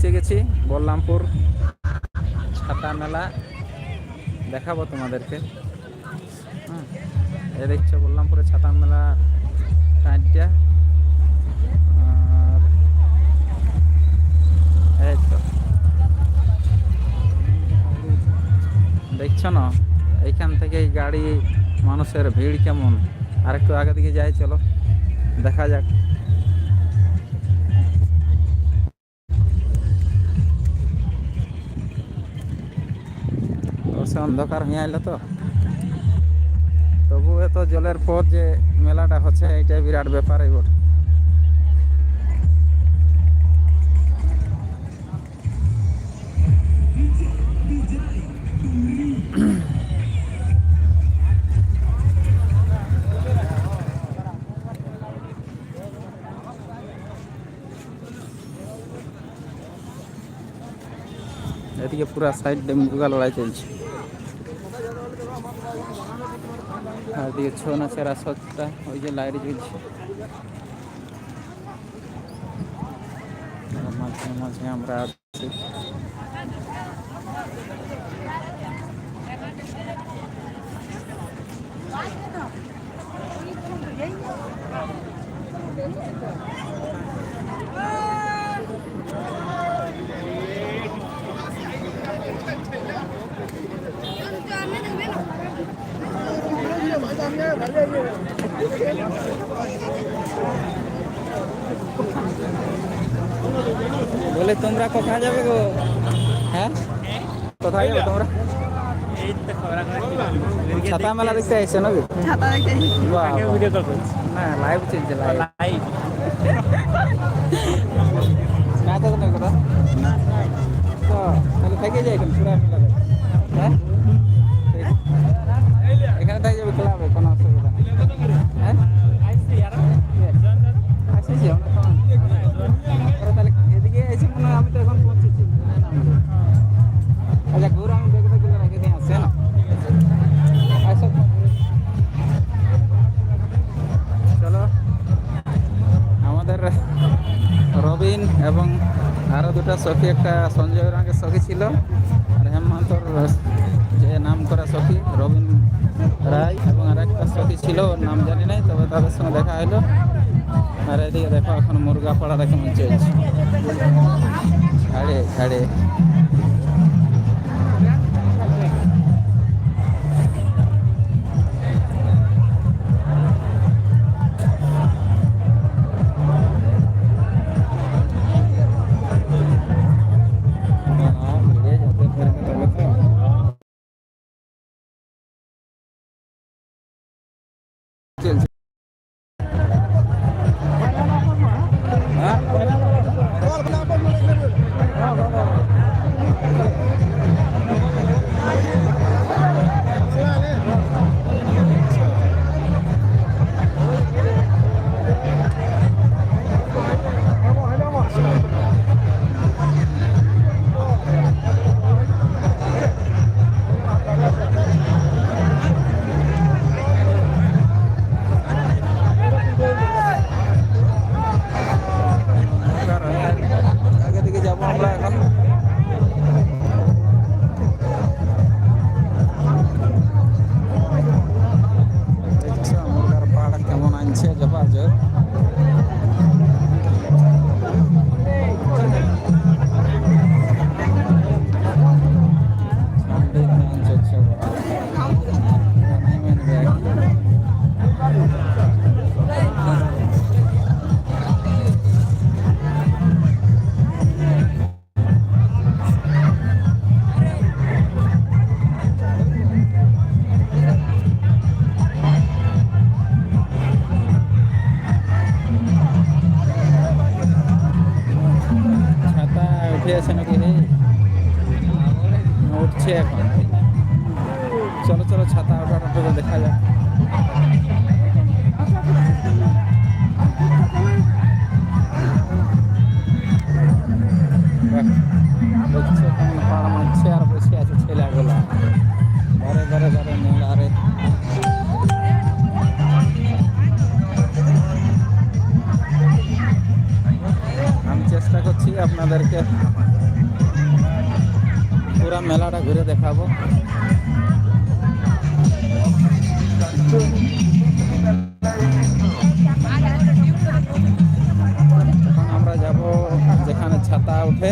পৌঁছে গেছি বলরামপুর ছাতা মেলা। দেখাবো তোমাদেরকে। এ দেখছ বলরামপুরে ছাতা মেলা টাইটটা এই তো। দেখছ না? এইখান থেকেই গাড়ি, মানুষের ভিড় কেমন? আর একটু আগে দিকে যাই, চলো। দেখা যাক। অবশ্য অন্ধকার হয়ে আইলো তো। তবু এত জলের পর যে মেলাটা হচ্ছে এইটা বিরাট ব্যাপার এই বটে। এদিকে পুরা সাইড মুরগা লড়াই চলছে। আর এদিকে ছৌ নাচের আসরটা ওই যে লাইট জ্বলছে আর মাঝে মাঝে আমরা আছি বলে তোমরা কোথায় যাবে গো? হ্যাঁ? কোথায় যাবে তোমরা? ছাতা মেলা দেখতে আইছো নাকি? ছাতা দেখতে। ভিডিও কল করছি না লাইভ চলছে লাইভ লাইভ না তো কথা। তো তাহলে থেকে যাই এখন পুরা মেলা হ্যাঁ? অনেক তাহলে এদিকে এসে মনে হয় আমি তো এখন পৌঁছেছি। আচ্ছা ঘুরে আমি দেখে দেখে রেখে দিয়ে আসছে না? আসো চলো। আমাদের রবিন এবং আরও দুটো সখী, একটা সঞ্জয় রঙের সখী ছিল, আর হেমন্তর যে নাম করা সখী, রবিন রায় এবং আর একটা সখী ছিল, ওর নাম জানি নাই, তবে তাদের সঙ্গে দেখা হলো। আর এদিকে দেখো এখন মুরগা পাড়া দেখে মনে চলছে ঘাড়ে ছাড়ে Teheran. পুরা মেলাটা ঘুরে দেখাবো। এখন আমরা যাব যেখানে ছাতা উঠে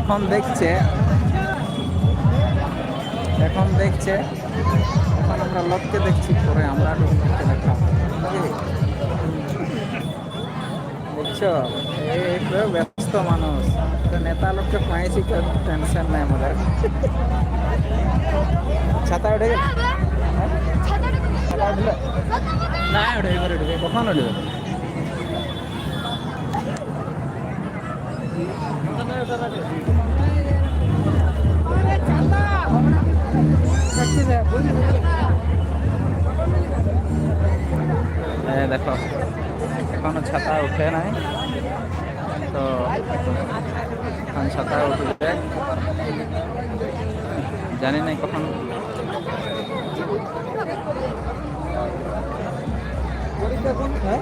এখন দেখছে এখন দেখছে, এখন আমরা লোককে দেখছি, পরে আমরা লোককে ব্যস্ত মানুষ। নেতা লোককে পাইছি টেনশন নাই আমাদের। ছাতা উঠে গেল? হ্যাঁ? না, উঠে এবার উঠবে কখন উঠবে? দেখো। এখনও ছাতা উঠে নাই। তো এখন ছাতা উঠবে। জানি না কখন। হ্যাঁ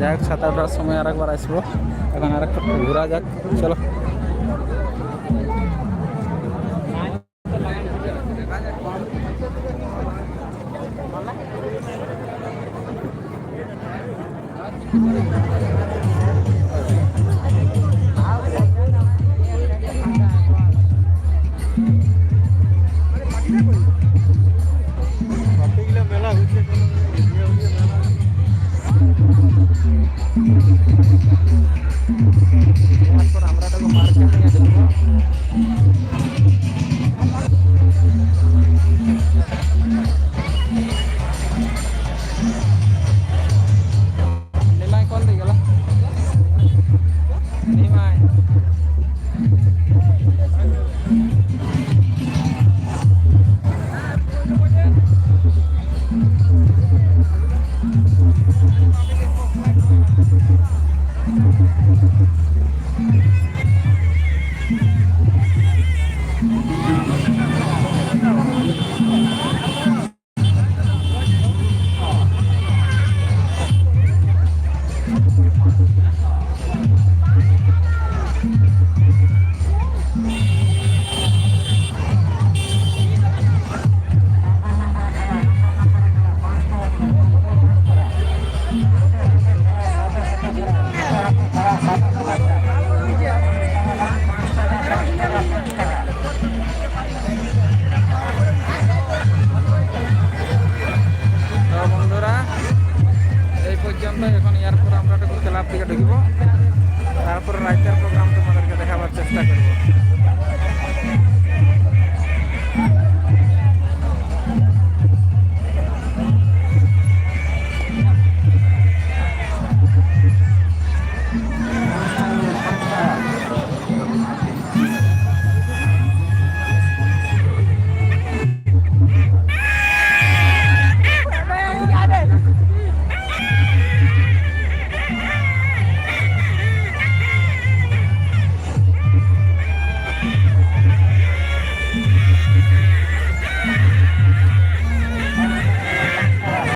যাই হোক ছাতা ওঠার সময় আর একবার আসব। এখন আর একটা ঘোরা যাক চলো। তারপর আমরা তো মার্কেটিংয়ে